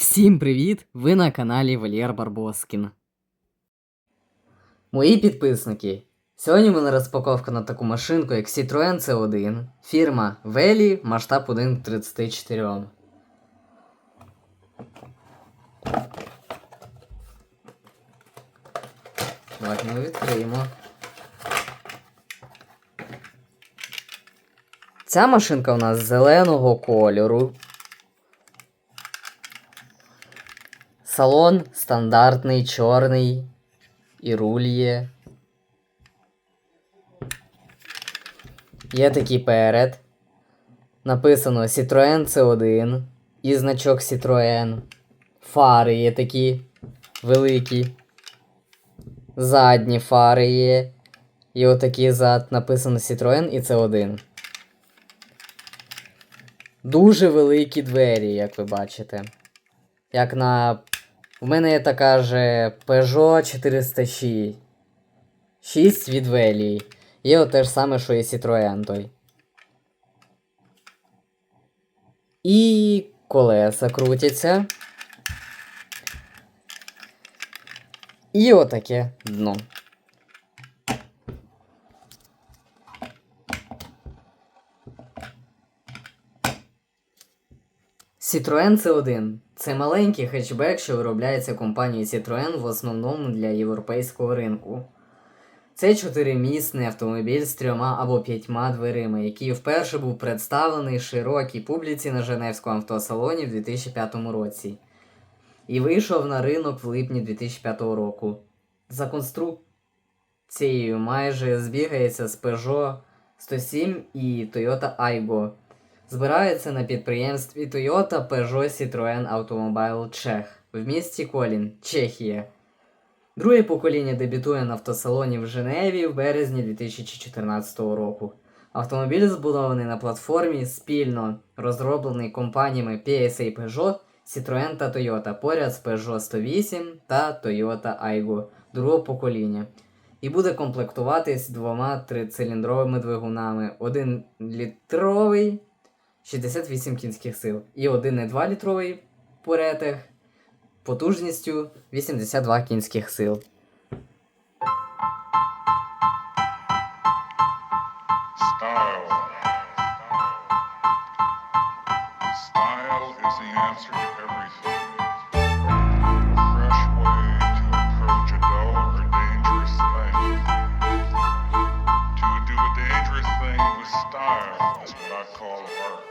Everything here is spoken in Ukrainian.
Всім привіт! Ви на каналі Валєр Барбоскін. Мої підписники. Сьогодні в мене розпаковка на таку машинку, як Citroen C1, фірма Veli, масштаб 1 к 34. Давайте ми відкриємо. Ця машинка у нас зеленого кольору. Салон стандартний, чорний. І руль є. Є такий перед. Написано Citroen C1 і значок Citroen. Фари є такі великі. Задні фари є. І отакий зад написано Citroen і C1. Дуже великі двері, як ви бачите. Як на. У мене є така же Peugeot 406 6 від Велії. Є те ж саме, що і Citroen той. І колеса крутяться. І отаке дно. Citroen C1 це маленький хетчбек, що виробляється компанією Citroen в основному для європейського ринку. Це чотиримісний автомобіль з трьома або п'ятьма дверима, який вперше був представлений широкій публіці на Женевському автосалоні в 2005 році і вийшов на ринок в липні 2005 року. За конструкцією майже збігається з Peugeot 107 і Toyota Aygo. Збирається на підприємстві Toyota Peugeot Citroën Automobile Czech в місті Колін, Чехія. Друге покоління дебютує на автосалоні в Женеві в березні 2014 року. Автомобіль збудований на платформі спільно розроблений компаніями PSA Peugeot, Citroën та Toyota поряд з Peugeot 108 та Toyota Aygo другого покоління. І буде комплектуватись двома трициліндровими двигунами: один літровий 68 кінських сил і 1,2 літровий Пуретех потужністю 82 кінських сил. call her.